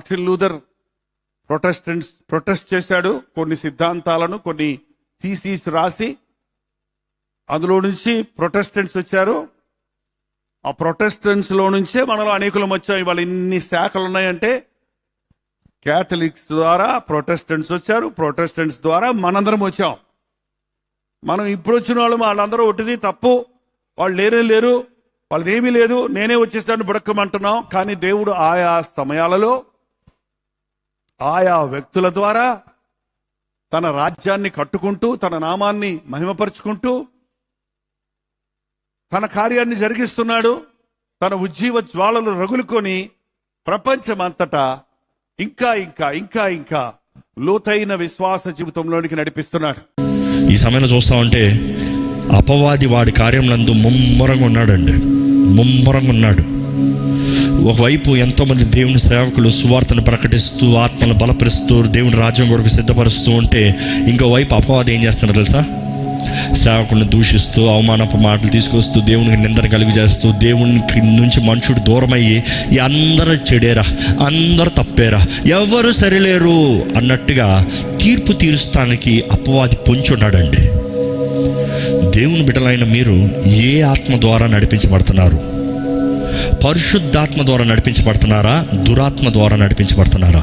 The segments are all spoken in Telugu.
మార్టిన్ లూథర్ ప్రొటెస్టెంట్స్ ప్రొటెస్ట్ చేశాడు. కొన్ని సిద్ధాంతాలను కొన్ని థీసీస్ రాసి అందులో నుంచి ప్రొటెస్టెంట్స్ వచ్చారు. ఆ ప్రొటెస్టెంట్స్లో నుంచే మనలో అనేకులం వచ్చాం. ఇవాళ ఇన్ని శాఖలు ఉన్నాయంటే క్యాథలిక్స్ ద్వారా ప్రొటెస్టెంట్స్ వచ్చారు. ప్రొటెస్టెంట్స్ ద్వారా మనందరం వచ్చాం. మనం ఇప్పుడు వచ్చిన వాళ్ళు వాళ్ళందరూ ఒకటిది తప్పు. వాళ్ళు లేరే లేరు. వాళ్ళదేమీ లేదు. నేనే వచ్చేస్తాను బుడక్కమంటున్నాం. కానీ దేవుడు ఆయా సమయాలలో ఆయా వ్యక్తుల ద్వారా తన రాజ్యాన్ని కట్టుకుంటూ తన నామాన్ని మహిమపరుచుకుంటూ తన కార్యాన్ని జరిగిస్తున్నాడు. తన ఉజ్జీవ జ్వాలలు రగులుకొని ప్రపంచమంతటా ఇంకా ఇంకా ఇంకా ఇంకా లోతైన విశ్వాస జీవితంలోనికి నడిపిస్తున్నాడు. ఈ సమయంలో చూస్తా ఉంటే అపవాది వాడి కార్యం నందు ముమ్మరంగా ఉన్నాడండి. ముమ్మరంగా ఉన్నాడు. ఒకవైపు ఎంతోమంది దేవుని సేవకులు సువార్తను ప్రకటిస్తూ ఆత్మను బలపరుస్తూ దేవుని రాజ్యం కొరకు సిద్ధపరుస్తూ ఉంటే ఇంకో వైపు అపవాది ఏం చేస్తున్నారు తెలుసా? సేవకులను దూషిస్తూ అవమానపు మాటలు తీసుకొస్తూ దేవునికి నిందన కలుగు చేస్తూ దేవునికి నుంచి మనుషుడు దూరమయ్యి ఈ అందరూ చెడేరా అందరూ తప్పేరా ఎవరు సరిలేరు అన్నట్టుగా తీర్పు తీరుస్తానికి అపవాది పొంచున్నాడండి దేవుని బిడ్డలైన మీరు ఏ ఆత్మ ద్వారా నడిపించబడుతున్నారు? పరిశుద్ధాత్మ ద్వారా నడిపించబడుతున్నారా? దురాత్మ ద్వారా నడిపించబడుతున్నారా?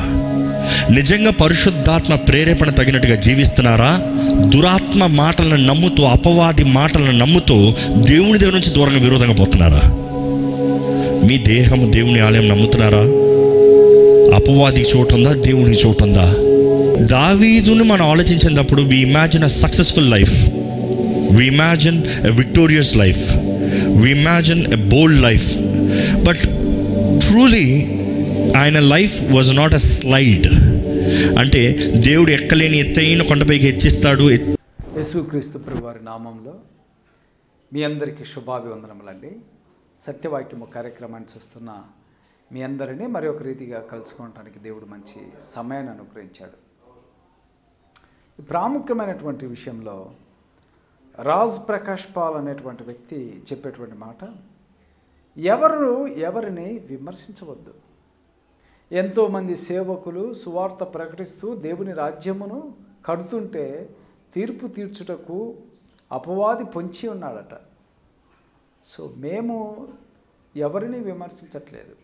నిజంగా పరిశుద్ధాత్మ ప్రేరేపణ తగినట్టుగా జీవిస్తున్నారా? దురాత్మ మాటలను నమ్ముతూ అపవాది మాటలను నమ్ముతూ దేవుని దగ్గర నుంచి దూరంగా విరోధంగా పోతున్నారా? మీ దేహం దేవుని ఆలయం నమ్ముతున్నారా? అపవాదికి చోటు ఉందా దేవునికి చోటు ఉందా దావీదుని మనం ఆలోచించినప్పుడు we imagine a successful life we imagine a victorious life we imagine a bold life but truly ఆయన life was not a slide అంటే దేవుడు ఎక్కలేని ఎత్తైన కొండపైకి హెచ్చిస్తాడు. యేసుక్రీస్తు ప్రభువారి నామంలో మీ అందరికీ శుభాభివందనములండి. సత్యవాక్యము కార్యక్రమాన్ని చూస్తున్న మీ అందరినీ మరి ఒక రీతిగా కలుసుకోవడానికి దేవుడు మంచి సమయాన్ని అనుగ్రహించాడు. ప్రాముఖ్యమైనటువంటి విషయంలో రాజ్ ప్రకాష్ పాల్ అనేటువంటి వ్యక్తి చెప్పేటువంటి మాట ఎవరు ఎవరిని విమర్శించవద్దు. ఎంతోమంది సేవకులు సువార్త ప్రకటిస్తూ దేవుని రాజ్యమును కడుతుంటే తీర్పు తీర్చుటకు అపవాది పొంచి ఉన్నాడట. సో మేము ఎవరిని విమర్శించట్లేదు.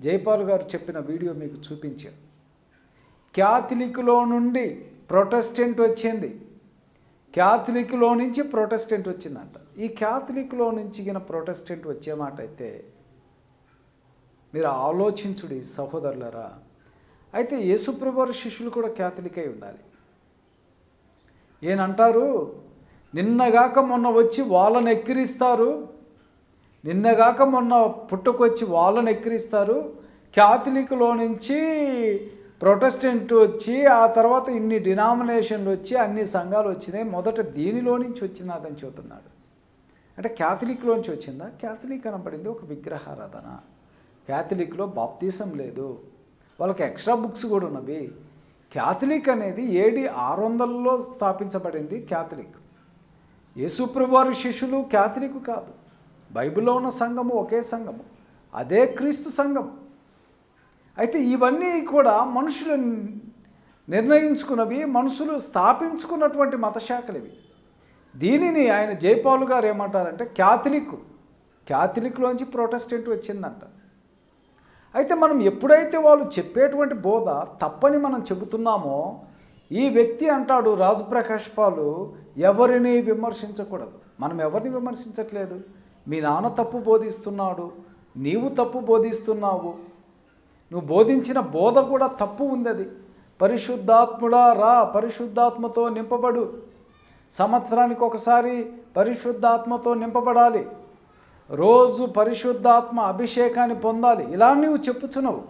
జైపాల్ గారు చెప్పిన వీడియో మీకు చూపించాం క్యాథలిక్లో నుండి ప్రొటెస్టెంట్ వచ్చింది. క్యాథలిక్లో నుంచి ప్రొటెస్టెంట్ వచ్చిందంట. ఈ క్యాథలిక్లో నుంచి గిన ప్రొటెస్టెంట్ వచ్చే మాట అయితే మీరు ఆలోచించుడి సహోదరులరా. అయితే యేసుప్రభు శిష్యులు కూడా క్యాథలిక్ అయి ఉండాలి. ఏనంటారు నిన్నగాక మొన్న వచ్చి వాళ్ళని ఎక్కిరిస్తారు. నిన్నగాక మొన్న పుట్టుకొచ్చి వాళ్ళని ఎక్కిరిస్తారు. క్యాథలిక్లో నుంచి ప్రొటెస్టెంట్ వచ్చి ఆ తర్వాత ఇన్ని డినామినేషన్లు వచ్చి అన్ని సంఘాలు వచ్చినాయి. మొదట దీనిలో నుంచి వచ్చినదని చెబుతున్నాడు. అంటే క్యాథలిక్లో నుంచి వచ్చిందా? క్యాథలిక్ అనబడింది ఒక విగ్రహారాధన. క్యాథలిక్లో బాప్తీసం లేదు. వాళ్ళకి ఎక్స్ట్రా బుక్స్ కూడా ఉన్నవి. క్యాథలిక్ అనేది ఏడి ఆరు వందలలో స్థాపించబడింది క్యాథలిక్. యేసుప్రభువారి శిష్యులు క్యాథలిక్ కాదు. బైబిల్లో ఉన్న సంఘము ఒకే సంఘము. అదే క్రీస్తు సంఘం. అయితే ఇవన్నీ కూడా మనుషులు నిర్ణయించుకున్నవి మనుషులు స్థాపించుకున్నటువంటి మతశాఖలు ఇవి. దీనిని ఆయన జైపాల్ గారు ఏమంటారంటే క్యాథలిక్ క్యాథలిక్లోంచి ప్రొటెస్టెంట్ వచ్చిందంట. అయితే మనం ఎప్పుడైతే వాళ్ళు చెప్పేటువంటి బోధ తప్పని మనం చెబుతున్నామో ఈ వ్యక్తి అంటాడు రాజప్రకాష్ పాలు ఎవరిని విమర్శించకూడదు. మనం ఎవరిని విమర్శించట్లేదు? మీ నాన్న తప్పు బోధిస్తున్నాడు నీవు తప్పు బోధిస్తున్నావు నువ్వు బోధించిన బోధ కూడా తప్పు ఉంది అది పరిశుద్ధాత్ముడా రా పరిశుద్ధాత్మతో నింపబడు. సంవత్సరానికి ఒకసారి పరిశుద్ధాత్మతో నింపబడాలి. రోజు పరిశుద్ధాత్మ అభిషేకాన్ని పొందాలి. ఇలా నువ్వు చెప్పుచున్నావు.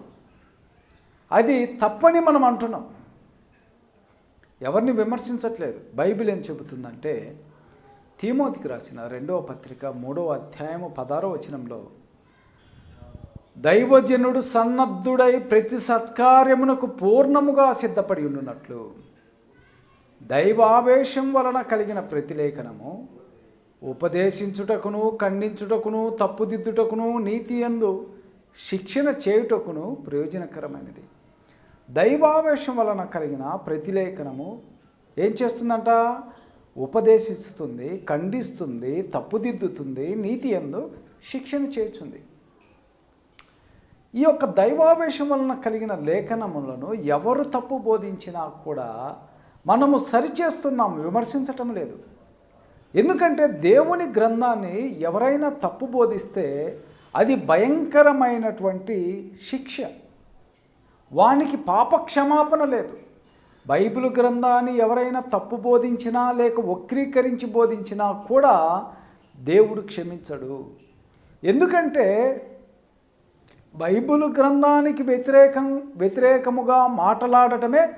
అది తప్పని మనం అంటున్నాం. ఎవరిని విమర్శించట్లేదు. బైబిల్ ఏం చెబుతుందంటే తీమోతికి రాసిన రెండవ పత్రిక మూడవ అధ్యాయము పదారో వచనంలో దైవజనుడు సన్నద్ధుడై ప్రతి సత్కార్యమునకు పూర్ణముగా సిద్ధపడి ఉండునట్లు దైవావేశం వలన కలిగిన ప్రతిలేఖనము ఉపదేశించుటకును ఖండించుటకును తప్పుదిద్దుటకును నీతి ఎందు శిక్షణ చేయుటకును ప్రయోజనకరమైనది. దైవావేశం వలన కలిగిన ప్రతిలేఖనము ఏం చేస్తుందంట? ఉపదేశిస్తుంది ఖండిస్తుంది తప్పుదిద్దుతుంది నీతి ఎందు శిక్షణ చేర్చుంది ఈ యొక్క దైవావేశం వలన కలిగిన లేఖనములను ఎవరు తప్పు బోధించినా కూడా మనము సరిచేస్తున్నాం విమర్శించటం లేదు. ఎందుకంటే దేవుని గ్రంథాన్ని ఎవరైనా తప్పు బోధిస్తే అది భయంకరమైనటువంటి శిక్ష. వానికి పాప క్షమాపణ లేదు. బైబిల్ గ్రంథాన్ని ఎవరైనా తప్పు బోధించినా లేక వక్రీకరించి బోధించినా కూడా దేవుడు క్షమించడు. ఎందుకంటే బైబిల్ గ్రంథానికి వ్యతిరేకం వ్యతిరేకముగా మాట్లాడటమే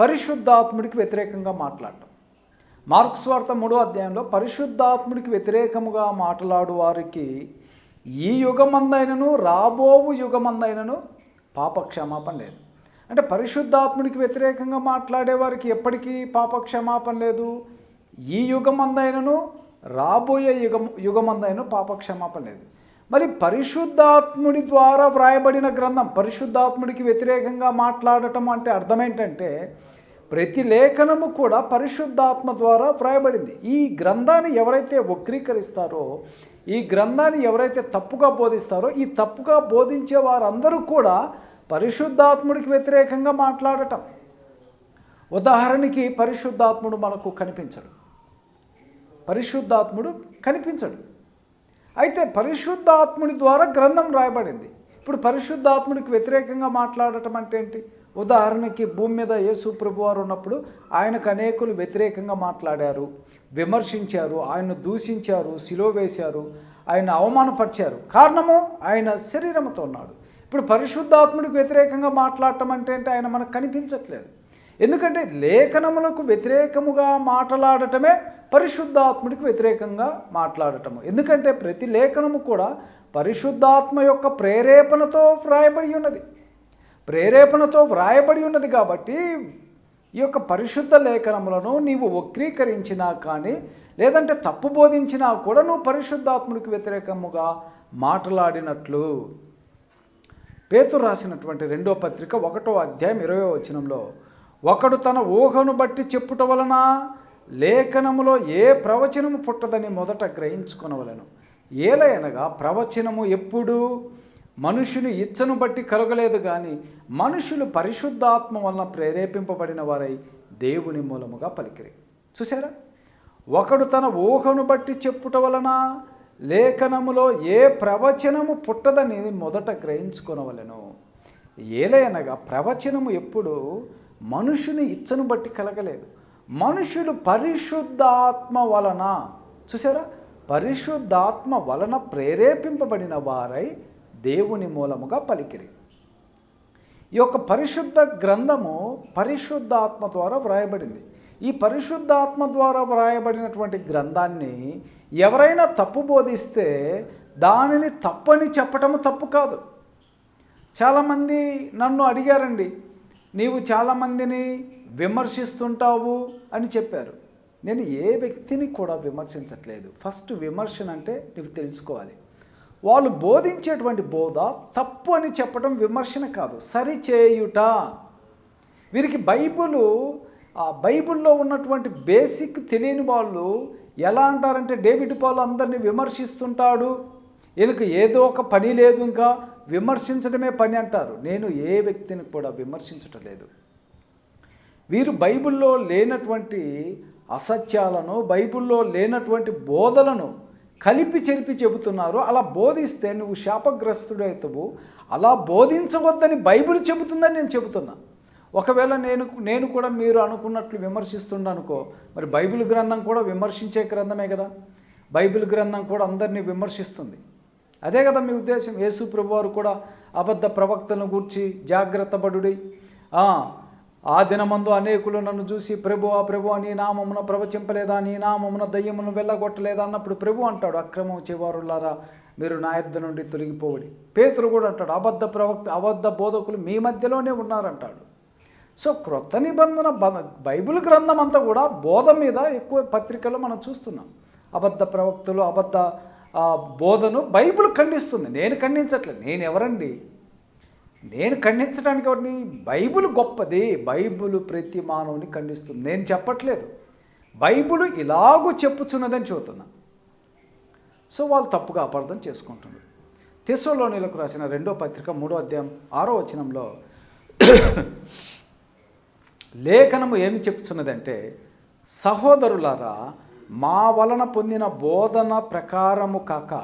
పరిశుద్ధాత్ముడికి వ్యతిరేకంగా మాట్లాడటం. మార్క్స్ వార్త మూడో అధ్యాయంలో పరిశుద్ధాత్ముడికి వ్యతిరేకముగా మాట్లాడు వారికి ఈ యుగమందైనను రాబోవు యుగమందైనను పాపక్షమాపణ లేదు. అంటే పరిశుద్ధాత్ముడికి వ్యతిరేకంగా మాట్లాడేవారికి ఎప్పటికీ పాపక్షమాపణ లేదు. ఈ యుగమందైనను రాబోయే యుగం యుగమందైన పాప క్షమాపణ లేదు. మరి పరిశుద్ధాత్ముడి ద్వారా వ్రాయబడిన గ్రంథం పరిశుద్ధాత్ముడికి వ్యతిరేకంగా మాట్లాడటం అంటే అర్థం ఏంటంటే ప్రతి లేఖనము కూడా పరిశుద్ధాత్మ ద్వారా వ్రాయబడింది. ఈ గ్రంథాన్ని ఎవరైతే వక్రీకరిస్తారో ఈ గ్రంథాన్ని ఎవరైతే తప్పుగా బోధిస్తారో ఈ తప్పుగా బోధించే వారందరూ కూడా పరిశుద్ధాత్ముడికి వ్యతిరేకంగా మాట్లాడటం. ఉదాహరణకి పరిశుద్ధాత్ముడు మనకు కనిపించడు. పరిశుద్ధాత్ముడు కనిపించడు. అయితే పరిశుద్ధాత్ముడి ద్వారా గ్రంథం రాయబడింది. ఇప్పుడు పరిశుద్ధాత్ముడికి వ్యతిరేకంగా మాట్లాడటం అంటే ఏంటి? ఉదాహరణకి భూమి మీద యేసు ప్రభు వారు ఉన్నప్పుడు ఆయనకు అనేకులు వ్యతిరేకంగా మాట్లాడారు విమర్శించారు ఆయన్ను దూషించారు సిలో వేశారు ఆయన అవమానపరిచారు. కారణము ఆయన శరీరంతో ఉన్నాడు. ఇప్పుడు పరిశుద్ధాత్ముడికి వ్యతిరేకంగా మాట్లాడటం అంటే ఏంటి? ఆయన మనకు కనిపించట్లేదు. ఎందుకంటే లేఖనములకు వ్యతిరేకముగా మాట్లాడటమే పరిశుద్ధాత్ముడికి వ్యతిరేకంగా మాట్లాడటము. ఎందుకంటే ప్రతి లేఖనము కూడా పరిశుద్ధాత్మ యొక్క ప్రేరేపణతో వ్రాయబడి ఉన్నది. ప్రేరేపణతో వ్రాయబడి ఉన్నది కాబట్టి ఈ యొక్క పరిశుద్ధ లేఖనములను నీవు వక్రీకరించినా కానీ లేదంటే తప్పు బోధించినా కూడా నువ్వు పరిశుద్ధాత్ముడికి వ్యతిరేకముగా మాట్లాడినట్లు. పేతురు రాసినటువంటి రెండో పత్రిక ఒకటో అధ్యాయం ఇరవై వచనంలో ఒకడు తన ఊహను బట్టి చెప్పుట వలన లేఖనములో ఏ ప్రవచనము పుట్టదని మొదట గ్రహించుకొనవలను. ఏలయనగా ప్రవచనము ఎప్పుడు మనుషుని ఇచ్చను బట్టి కలగలేదు కానీ మనుషులు పరిశుద్ధాత్మ వలన ప్రేరేపింపబడిన వారై దేవుని మూలముగా పలికిరి. చూసారా ఒకడు తన ఊహను బట్టి చెప్పుట వలన లేఖనములో ఏ ప్రవచనము పుట్టదని మొదట గ్రహించుకొనవలెను. ఏలయనగా ప్రవచనము ఎప్పుడు మనుషుని ఇచ్చను బట్టి కలగలేదు. మనుషులు పరిశుద్ధాత్మ వలన చూసారా పరిశుద్ధాత్మ వలన ప్రేరేపింపబడిన వారై దేవుని మూలముగా పలికిరి. ఈ యొక్క పరిశుద్ధ గ్రంథము పరిశుద్ధాత్మ ద్వారా వ్రాయబడింది. ఈ పరిశుద్ధాత్మ ద్వారా వ్రాయబడినటువంటి గ్రంథాన్ని ఎవరైనా తప్పు బోధిస్తే దానిని తప్పని చెప్పటము తప్పు కాదు. చాలామంది నన్ను అడిగారండి నీవు చాలామందిని విమర్శిస్తుంటావు అని చెప్పారు. నేను ఏ వ్యక్తిని కూడా విమర్శించట్లేదు. ఫస్ట్ విమర్శన అంటే నువ్వు తెలుసుకోవాలి. వాళ్ళు బోధించేటువంటి బోధ తప్పు అని చెప్పడం విమర్శన కాదు. సరిచేయుట. వీరికి బైబుల్ ఆ బైబిల్లో ఉన్నటువంటి బేసిక్ తెలియని వాళ్ళు ఎలా అంటారంటే డేవిడ్ పాల్ అందరినీ విమర్శిస్తుంటాడు. వీళ్ళకి ఏదో ఒక పని లేదు ఇంకా విమర్శించడమే పని అంటారు. నేను ఏ వ్యక్తిని కూడా విమర్శించటం లేదు వీరు బైబిల్లో లేనటువంటి అసత్యాలను బైబిల్లో లేనటువంటి బోధలను కలిపి చెరిపి చెబుతున్నారు. అలా బోధిస్తే నువ్వు శాపగ్రస్తుడవుతావు అలా బోధించవద్దని బైబిల్ చెబుతుందని నేను చెబుతున్నా. ఒకవేళ నేను నేను కూడా మీరు అనుకున్నట్లు విమర్శిస్తుండనుకో మరి బైబిల్ గ్రంథం కూడా విమర్శించే గ్రంథమే కదా. బైబిల్ గ్రంథం కూడా అందరినీ విమర్శిస్తుంది. అదే కదా మీ ఉద్దేశం. యేసు ప్రభువారు కూడా అబద్ధ ప్రవక్తలను గూర్చి జాగ్రత్త పడుడి ఆ దినమందు అనేకులు నన్ను చూసి ప్రభు ఆ ప్రభు నీ నామమున ప్రవచింపలేదా? నీ నామమున దయ్యమును వెళ్ళగొట్టలేదా? అన్నప్పుడు ప్రభు అంటాడు అక్రమం చేవారులారా మీరు నా యొద్ద నుండి తొలగిపోవడి. పేతురు కూడా అంటాడు అబద్ధ ప్రవక్త అబద్ధ బోధకులు మీ మధ్యలోనే ఉన్నారంటాడు. సో క్రొత్త నిబంధన బ- బైబిల్ గ్రంథం అంతా కూడా బోధ మీద ఎక్కువ పత్రికలు మనం చూస్తున్నాం. అబద్ధ ప్రవక్తలు అబద్ధ బోధను బైబిల్ ఖండిస్తుంది. నేను ఖండించట్లేదు. నేను ఎవరండి? నేను ఖండించడానికి ఎవరిని? బైబిల్ గొప్పది. బైబిల్ ప్రతి మానవుని ఖండిస్తుంది. నేను చెప్పట్లేదు. బైబిల్ ఇలాగూ చెప్పుచున్నదని చెబుతున్నా. సో వాళ్ళు తప్పుగా అపార్థం చేసుకుంటున్నారు. తెస్సలోనిలకు రాసిన రెండో పత్రిక మూడో అధ్యాయం ఆరో వచనంలో లేఖనము ఏమి చెప్తున్నదంటే సహోదరులారా మా వలన పొందిన బోధన ప్రకారము కాక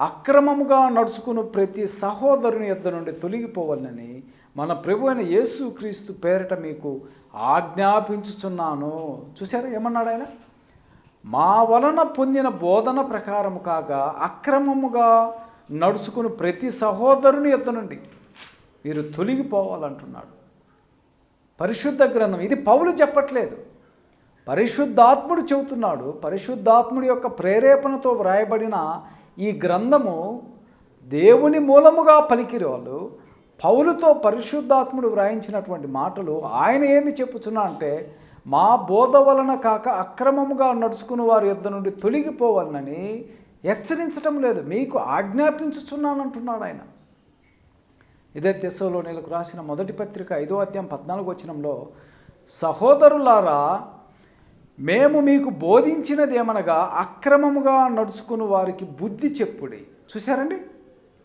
అక్రమముగా నడుచుకుని ప్రతి సహోదరుని యొద్ద నుండి తొలగిపోవాలని మన ప్రభు అయిన యేసుక్రీస్తు పేరిట మీకు ఆజ్ఞాపించుచున్నాను. చూసారా ఏమన్నాడు ఆయన? మా వలన పొందిన బోధన ప్రకారము కాగా అక్రమముగా నడుచుకుని ప్రతి సహోదరుని యొద్ద నుండి మీరు తొలగిపోవాలంటున్నాడు. పరిశుద్ధ గ్రంథం. ఇది పౌలు చెప్పట్లేదు. పరిశుద్ధాత్ముడు చెబుతున్నాడు. పరిశుద్ధాత్ముడి యొక్క ప్రేరేపణతో వ్రాయబడిన ఈ గ్రంథము దేవుని మూలముగా పలికిరి వాళ్ళు పౌలుతో పరిశుద్ధాత్ముడు వ్రాయించినటువంటి మాటలు ఆయన ఏమి చెప్పుచున్నా అంటే మా బోధ వలన కాక అక్రమముగా నడుచుకుని వారి యుద్ధ నుండి తొలగిపోవాలని హెచ్చరించటం లేదు. మీకు ఆజ్ఞాపించుచున్నానంటున్నాడు ఆయన. ఇదే తెస్సలో నెలకు రాసిన మొదటి పత్రిక ఐదో అధ్యాయం పద్నాలుగు వచనంలో సహోదరులారా మేము మీకు బోధించినదేమనగా అక్రమముగా నడుచుకుని వారికి బుద్ధి చెప్పుడి. చూశారండి?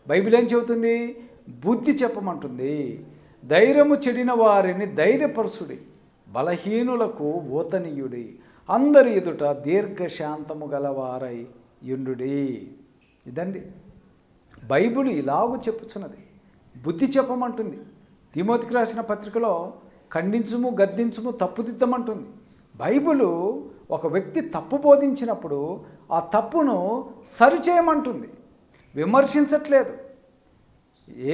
బైబిల్ ఏం చెబుతుంది? బుద్ధి చెప్పమంటుంది. ధైర్యము చెడిన వారిని ధైర్యపరుసుడి బలహీనులకు ఓతనీయుడి. అందరి ఎదుట దీర్ఘశాంతము గలవారై యుండుడి. ఇదండి. బైబిల్ ఇలాగూ చెప్పుచున్నది. బుద్ధి చెప్పమంటుంది. తిమోతికి రాసిన పత్రికలో ఖండించుము గద్దించుము తప్పుదిద్దమంటుంది. బైబిలు ఒక వ్యక్తి తప్పు బోధించినప్పుడు ఆ తప్పును సరిచేయమంటుంది. విమర్శించట్లేదు.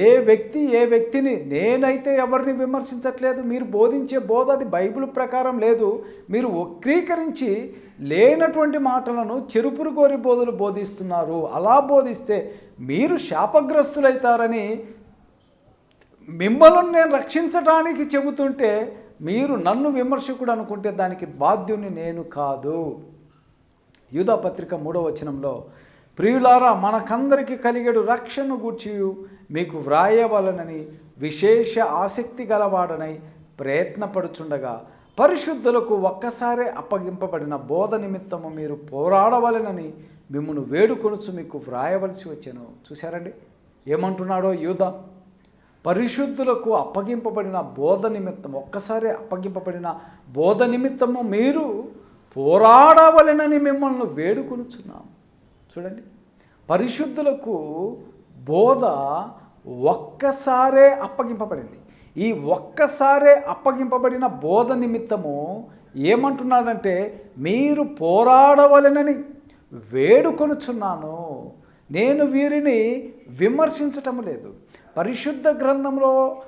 ఏ వ్యక్తి ఏ వ్యక్తిని నేనైతే ఎవరిని విమర్శించట్లేదు మీరు బోధించే బోధ అది బైబిల్ ప్రకారం లేదు మీరు వక్రీకరించి లేనటువంటి మాటలను చెరుపురు కోరి బోధలు బోధిస్తున్నారు. అలా బోధిస్తే మీరు శాపగ్రస్తులైతారని మిమ్మల్ని నేను రక్షించడానికి చెబుతుంటే మీరు నన్ను విమర్శకుడు అనుకుంటే దానికి బాధ్యుని నేను కాదు. యూదా పత్రిక మూడవ వచనంలో ప్రియులారా మనకందరికీ కలిగేడు రక్షణ గూర్చి మీకు వ్రాయవలనని విశేష ఆసక్తి గలవాడనై ప్రయత్నపడుచుండగా పరిశుద్ధులకు ఒక్కసారే అప్పగింపబడిన బోధ నిమిత్తము మీరు పోరాడవలనని మిమ్మల్ని వేడుకొనుచు మీకు వ్రాయవలసి వచ్చాను. చూశారండి? ఏమంటున్నాడో యూదా? పరిశుద్ధులకు అప్పగింపబడిన బోధ నిమిత్తం ఒక్కసారి అప్పగింపబడిన బోధ నిమిత్తము మీరు పోరాడవలెనని మిమ్మల్ని వేడుకొనుచున్నాం. చూడండి. పరిశుద్ధులకు బోధ ఒక్కసారే అప్పగింపబడింది. ఈ ఒక్కసారే అప్పగింపబడిన బోధ నిమిత్తము ఏమంటున్నాడంటే మీరు పోరాడవలెనని వేడుకొనుచున్నాను. నేను వీరిని విమర్శించటం లేదు. పరిశుద్ధ గ్రంథంలో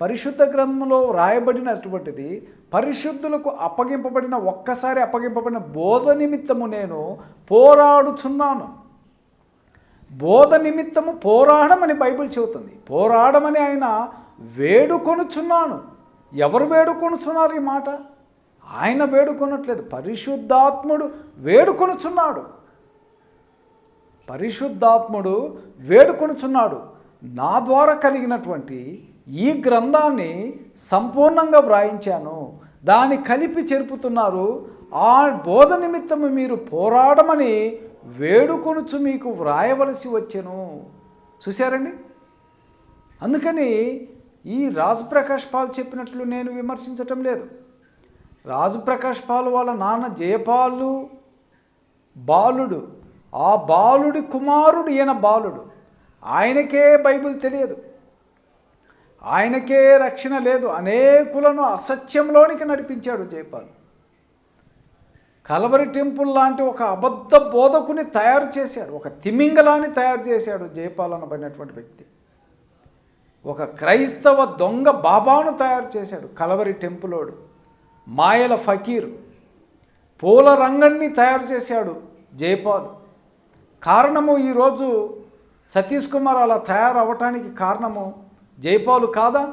పరిశుద్ధ గ్రంథంలో వ్రాయబడినటువంటిది పరిశుద్ధులకు అప్పగింపబడిన ఒక్కసారి అప్పగింపబడిన బోధ నిమిత్తము నేను పోరాడుచున్నాను. బోధ నిమిత్తము పోరాడమని బైబిల్ చెబుతుంది. పోరాడమని ఆయన వేడుకొనుచున్నాను. ఎవరు వేడుకొనుచున్నారు ఈ మాట? ఆయన వేడుకొనట్లేదు. పరిశుద్ధాత్ముడు వేడుకొనుచున్నాడు. పరిశుద్ధాత్ముడు వేడుకొనుచున్నాడు. నా ద్వారా కలిగినటువంటి ఈ గ్రంథాన్ని సంపూర్ణంగా వ్రాయించాను. దాన్ని కలిపి చెరుపుతున్నారు. ఆ బోధ నిమిత్తము మీరు పోరాడమని వేడుకొనుచు మీకు వ్రాయవలసి వచ్చెను. చూశారండి? అందుకని ఈ రాజప్రకాష్ పాల్ చెప్పినట్లు నేను విమర్శించటం లేదు. రాజప్రకాష్ పాల్ వాళ్ళ నాన్న జయపాలు బాలుడు. ఆ బాలుడి కుమారుడు ఈయన బాలుడు. ఆయనకే బైబిల్ తెలియదు. ఆయనకే రక్షణ లేదు. అనేకులను అసత్యంలోనికి నడిపించాడు జైపాల్ కలవరి టెంపుల్ లాంటి ఒక అబద్ధ బోధకుని తయారు చేశాడు. ఒక తిమింగలాన్ని తయారు చేశాడు జైపాల్ అనబడినటువంటి వ్యక్తి. ఒక క్రైస్తవ దొంగ బాబాను తయారు చేశాడు కలవరి టెంపులోడు. మాయల ఫకీర్ పూల రంగణ్ణి తయారు చేశాడు జైపాల్ కారణము ఈరోజు సతీష్ కుమార్ అలా తయారవ్వటానికి కారణము జైపాలు కాదా?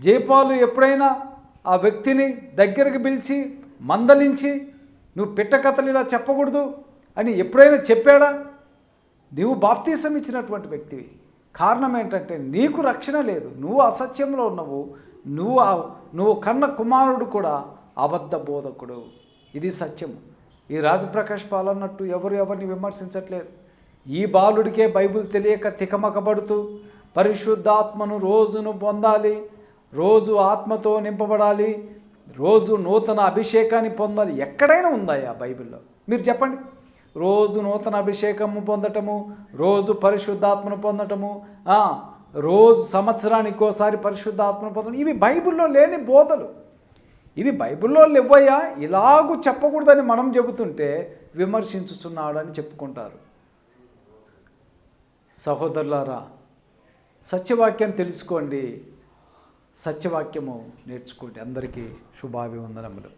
జైపాలు ఎప్పుడైనా ఆ వ్యక్తిని దగ్గరికి పిలిచి మందలించి నువ్వు పిట్ట కథలు ఇలా చెప్పకూడదు అని ఎప్పుడైనా చెప్పాడా? నీవు బాప్తీసం ఇచ్చినటువంటి వ్యక్తివి. కారణం ఏంటంటే నీకు రక్షణ లేదు. నువ్వు అసత్యంలో ఉన్నావు. నువ్వు నువ్వు కన్న కుమారుడు కూడా అబద్ధ బోధకుడు. ఇది సత్యం ఈ రాజప్రకాష్ పాల్ అన్నట్టు ఎవరు ఎవరిని విమర్శించట్లేదు. ఈ బాలుడికే బైబిల్ తెలియక తికమకబడుతూ పరిశుద్ధాత్మను రోజును పొందాలి రోజు ఆత్మతో నింపబడాలి రోజు నూతన అభిషేకాన్ని పొందాలి. ఎక్కడైనా ఉందాయా బైబిల్లో? మీరు చెప్పండి. రోజు నూతన అభిషేకము పొందటము రోజు పరిశుద్ధాత్మను పొందటము రోజు సంవత్సరానికి ఒకసారి పరిశుద్ధాత్మను పొందడం ఇవి బైబిల్లో లేని బోధలు. ఇవి బైబిల్లో లేవయ్యా ఇలాగూ చెప్పకూడదని మనం చెబుతుంటే విమర్శించుచున్నాడని చెప్పుకుంటారు. సహోదరులారా సత్యవాక్యం తెలుసుకోండి. సత్యవాక్యము నేర్చుకోండి. అందరికీ శుభాభివందనములు.